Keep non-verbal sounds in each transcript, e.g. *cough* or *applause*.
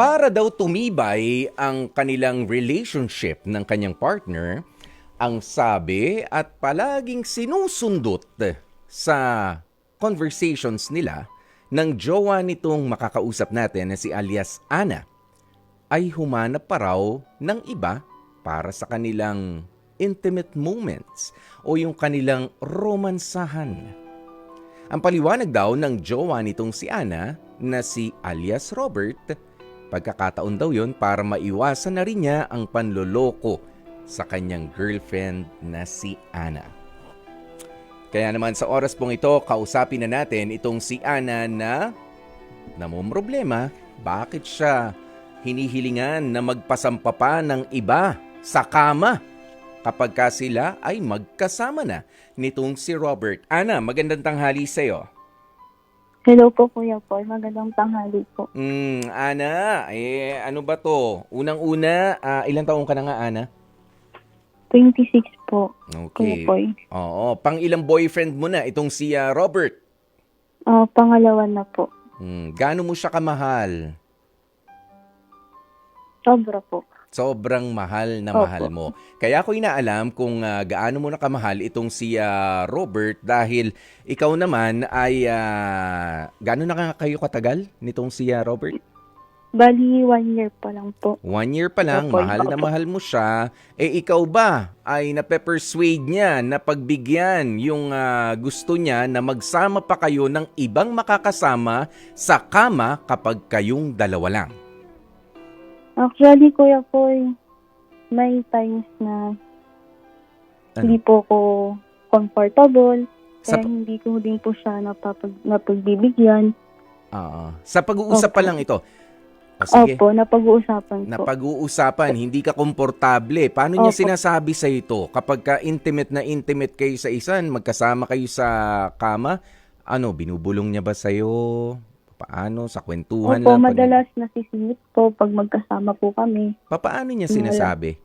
Para daw tumibay ang kanilang relationship ng kanyang partner, ang sabi at palaging sinusundot sa conversations nila ng jowa nitong makakausap natin na si alias Ana ay humanap pa raw ng iba para sa kanilang intimate moments o yung kanilang romansahan. Ang paliwanag daw ng jowa nitong si Ana na si alias Robert, pagkakataon daw yon para maiwasan na rin niya ang panloloko sa kanyang girlfriend na si Ana. Kaya naman sa oras pong ito, kausapin na natin itong si Ana na namumroblema bakit siya hinihilingan na magpasampa pa ng iba sa kama kapag ka sila ay magkasama na nitong si Robert. Ana, magandang tanghali sa'yo. Hello po, Kuya Paul. Magandang tanghali po. Hmm, Ana, eh ano ba to? Unang-una, ah, ilang taong ka na nga, Ana? 26 po, Okay. Kuya Paul. Oo, pang ilang boyfriend mo na itong si ah, Robert? Ah, pangalawa na po. Hmm, gaano mo siya kamahal? Sobra po. Sobrang mahal na Opo. mahal mo. Kaya ako inaalam kung ah, gaano mo na kamahal itong si ah, Robert dahil ikaw naman ay ah, gaano na ka- kayo katagal nitong si ah, Robert? Bali, one year pa lang po. One year pa lang, Opo, mahal na opo. mahal mo siya. Eh ikaw ba ay nape-persuade niya na pagbigyan yung ah, gusto niya na magsama pa kayo ng ibang makakasama sa kama kapag kayong dalawa lang? Actually, Kuya Paul, may times na Ano? hindi po ko comfortable. Sa, Kaya hindi ko din po siya napapag, napagbibigyan. Oo. sa pag-uusap pa Opo. lang ito. O sige. Opo, napag-uusapan na po. pag-uusapan, hindi ka komportable. Paano niya Opo. sinasabi sa ito? Kapag ka intimate na intimate kayo sa isan, magkasama kayo sa kama, ano, binubulong niya ba sa'yo? Paano? Sa kwentuhan Opo, lang? Madalas nasisingit po pag magkasama po kami. Papaano niya sinasabi?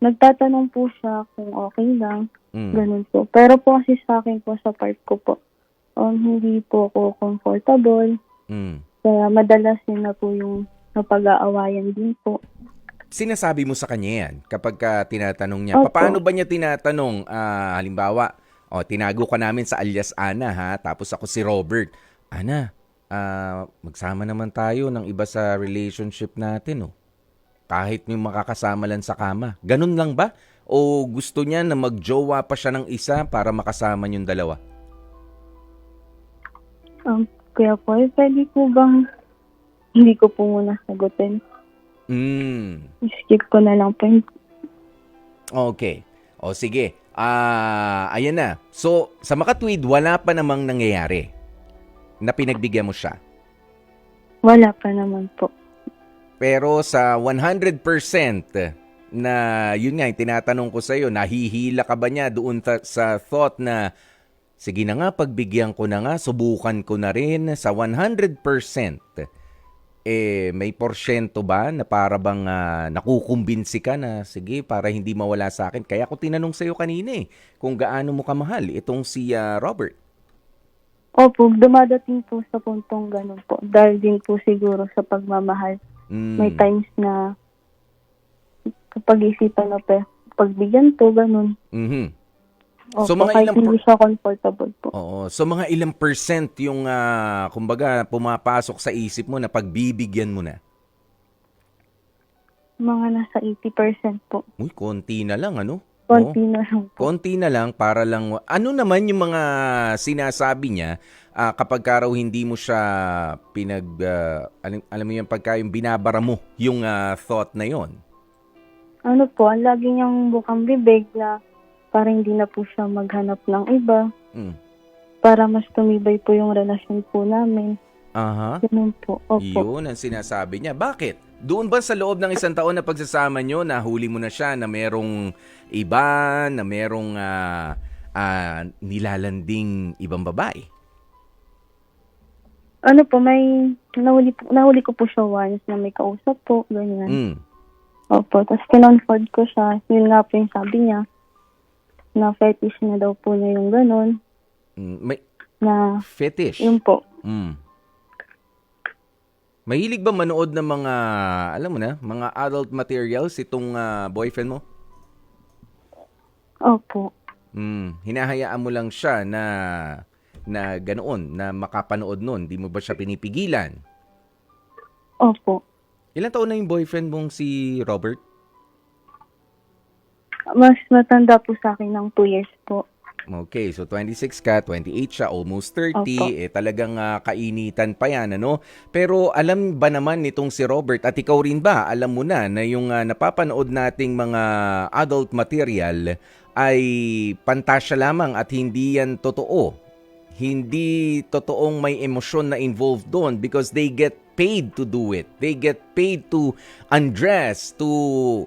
Nagtatanong po siya kung okay lang. Mm. Ganun po. Pero po kasi sa akin po, sa part ko po, um, hindi po ako comfortable. Mm. Kaya madalas yun na po yung napag-aawayan din po. Sinasabi mo sa kanya yan kapag ka tinatanong niya. Opo. Paano ba niya tinatanong? Ah, halimbawa, oh, tinago ka namin sa alias Ana ha, tapos ako si Robert. Ana, ah, magsama naman tayo ng iba sa relationship natin oh. Kahit may makakasama lang sa kama. Ganun lang ba? O gusto niya na magjowa pa siya ng isa para makasama yung dalawa? Um, kaya po, eh, pwede po bang hindi ko po muna sagutin? Mm. Skip ko na lang po. Okay. O sige. Ah, ayan na. So, sa makatwid, wala pa namang nangyayari na pinagbigyan mo siya. Wala pa naman po. Pero sa 100% na yun nga, yung tinatanong ko sa iyo, nahihila ka ba niya doon ta- sa thought na sige na nga, pagbigyan ko na nga, subukan ko na rin sa 100%. Eh, may porsyento ba na para bang ah, nakukumbinsi ka na, sige, para hindi mawala sa akin? Kaya ako tinanong sa iyo kanina eh, kung gaano mo kamahal itong si ah, Robert. Opo, dumadating po sa puntong ganun po. Dahil din po siguro sa pagmamahal. Mm. May times na kapag isipan na pa, pagbigyan to, ganun. Mhm. Opo, So, mga ilang hindi siya comfortable po. Oo. So mga ilang percent yung ah, kumbaga pumapasok sa isip mo na pagbibigyan mo na? Mga nasa 80% po. Uy, konti na lang ano? Konti na lang. Konti na lang para lang ano naman yung mga sinasabi niya ah, kapag ka raw hindi mo siya pinag ah, alam, alam mo yung pagka yung binabara mo yung ah, thought na yon. Ano po, ang lagi niyang bukang bibig na para hindi na po siya maghanap ng iba. Mm. Para mas tumibay po yung relasyon po namin. Aha. Ganun po. Opo. Yun ang sinasabi niya. Bakit? Doon ba sa loob ng isang taon na pagsasama nyo, nahuli mo na siya na merong iba, na merong ah, ah, nilalanding ibang babae? Ano po, may nahuli, po- nahuli ko po siya once na may kausap po. Ganyan. Mm. Opo. Tapos kinonford ko siya. Yun nga po yung sabi niya. Na fetish na daw po niya yung ganun. Mm, May Na fetish. yun po. Mm. Mahilig ba manood ng mga, alam mo na, mga adult materials itong ah, boyfriend mo? Opo. Hmm, hinahayaan mo lang siya na na ganoon, na makapanood nun. Di mo ba siya pinipigilan? Opo. Ilan taon na yung boyfriend mong si Robert? Mas matanda po sa akin ng 2 years po. Okay, so 26 ka, 28 siya, almost 30, Opo. eh talagang ah, kainitan pa yan, ano? Pero alam ba naman nitong si Robert at ikaw rin ba, alam mo na na yung ah, napapanood nating mga adult material ay pantasya lamang at hindi yan totoo. Hindi totoong may emosyon na involved doon because they get paid to do it. They get paid to undress, to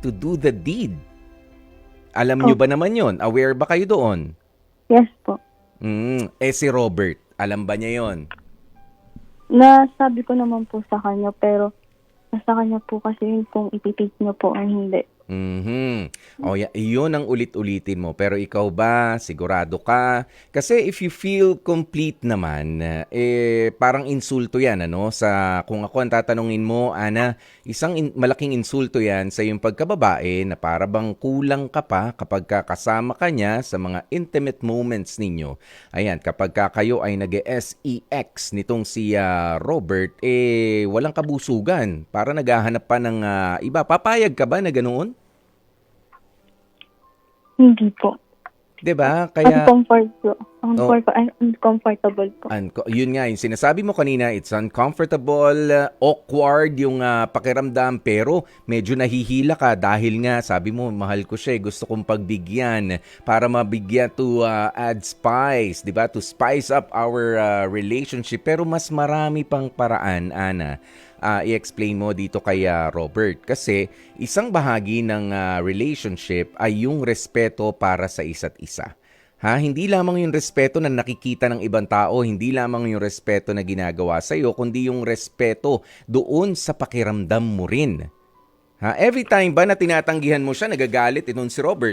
to do the deed. Alam nyo ba naman yon? Aware ba kayo doon? Yes po. Mm, eh si Robert, alam ba niya yon? Nasabi ko naman po sa kanya pero nasa kanya po kasi yun kung ipipig niya po o hindi. Mhm. O ya, iyon ang ulit-ulitin mo. Pero ikaw ba, sigurado ka? Kasi if you feel complete naman, eh parang insulto 'yan ano sa kung ako ang tatanungin mo, Ana, isang in- malaking insulto 'yan sa iyong pagkababae na para bang kulang ka pa kapag ka kasama ka niya sa mga intimate moments ninyo. Ayan, kapag ka kayo ay nag-SEX nitong si ah, Robert, eh walang kabusugan. Para naghahanap pa ng ah, iba. Papayag ka ba na ganoon? Hindi po. 'Di ba? Kaya Uncomfort po. Oh. Uncomfort, ay, uncomfortable po. Unco- yun nga, yung sinasabi mo kanina, it's uncomfortable, uh, awkward yung uh, pakiramdam, pero medyo nahihila ka dahil nga, sabi mo, mahal ko siya, eh, gusto kong pagbigyan para mabigyan to uh, add spice, di ba? To spice up our uh, relationship. Pero mas marami pang paraan, Ana, uh, i-explain mo dito kay uh, Robert. Kasi isang bahagi ng uh, relationship ay yung respeto para sa isa't isa. Ha, hindi lamang yung respeto na nakikita ng ibang tao, hindi lamang yung respeto na ginagawa sa iyo, kundi yung respeto doon sa pakiramdam mo rin. Ha, every time ba na tinatanggihan mo siya, nagagalit itong si Robert?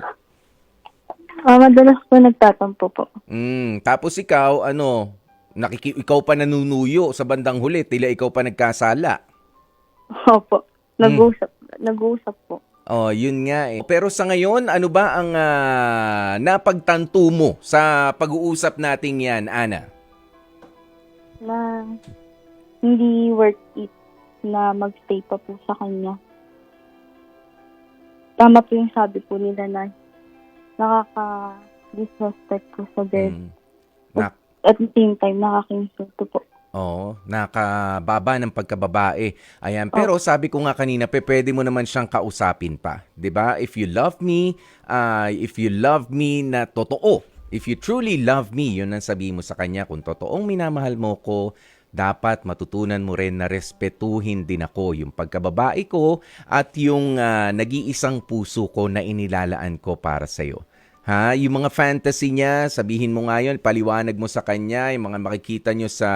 Ah, madalas po nagtatampo po. Mm, tapos ikaw, ano, nakiki ikaw pa nanunuyo sa bandang huli, tila ikaw pa nagkasala. Opo. Nag-uusap. Nag-uusap po. Oh, yun nga eh. Pero sa ngayon, ano ba ang ah, napagtanto mo sa pag-uusap nating yan, Ana? Na hindi worth it na magstay pa po sa kanya. Tama po yung sabi po nila na nakaka-disrespect po sa bed. Mm. At the same time, nakaka-insulto po. Oo, nakababa ng pagkababae. Ayan, pero sabi ko nga kanina, pe, pwede mo naman siyang kausapin pa, 'di ba? If you love me, ah, if you love me na totoo, if you truly love me, 'yun ang sabihin mo sa kanya kung totoong minamahal mo ko, dapat matutunan mo rin na respetuhin din ako yung pagkababae ko at yung ah, nag-iisang puso ko na inilalaan ko para sa iyo. Ha, yung mga fantasy niya, sabihin mo ngayon, paliwanag mo sa kanya, yung mga makikita nyo sa,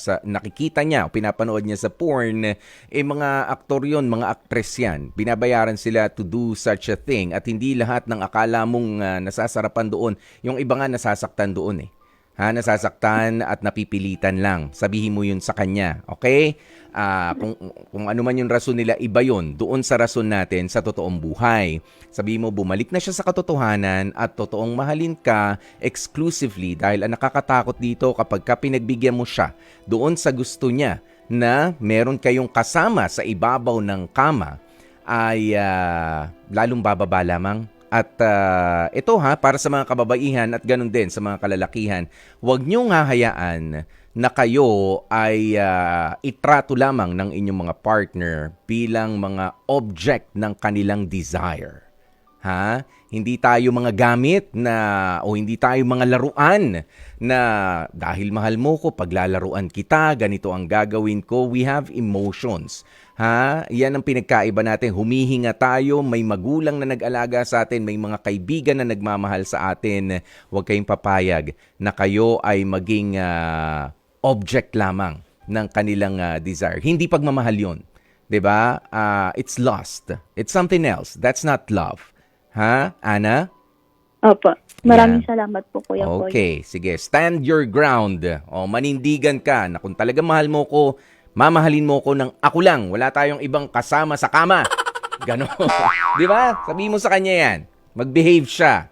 sa nakikita niya, o pinapanood niya sa porn, eh mga aktor yon, mga actress yan. Binabayaran sila to do such a thing at hindi lahat ng akala mong ah, nasasarapan doon, yung iba nga nasasaktan doon eh. Ha, nasasaktan at napipilitan lang. Sabihin mo yun sa kanya, okay? Ah, kung, kung ano man yung rason nila, iba yun. Doon sa rason natin sa totoong buhay. Sabihin mo, bumalik na siya sa katotohanan at totoong mahalin ka exclusively dahil ang nakakatakot dito kapag ka pinagbigyan mo siya doon sa gusto niya na meron kayong kasama sa ibabaw ng kama ay ah, lalong bababa lamang. At ah, ito ha, para sa mga kababaihan at ganun din sa mga kalalakihan, huwag niyong hahayaan na kayo ay ah, itrato lamang ng inyong mga partner bilang mga object ng kanilang desire. Ha? Hindi tayo mga gamit na o hindi tayo mga laruan na dahil mahal mo ko, paglalaruan kita, ganito ang gagawin ko. We have emotions. Ha? Yan ang pinagkaiba natin. Humihinga tayo, may magulang na nag-alaga sa atin, may mga kaibigan na nagmamahal sa atin. Huwag kayong papayag na kayo ay maging ah, object lamang ng kanilang ah, desire. Hindi pagmamahal 'yon. 'Di ba? Ah, it's lust. It's something else. That's not love. Ha? Ana? Opo. Maraming Yan. salamat po, Kuya Boy. Okay, sige. Stand your ground. O, manindigan ka na kung talaga mahal mo ko, Mamahalin mo ko ng ako lang. Wala tayong ibang kasama sa kama. Ganon. *laughs* Di ba? Sabihin mo sa kanya yan. Mag-behave siya.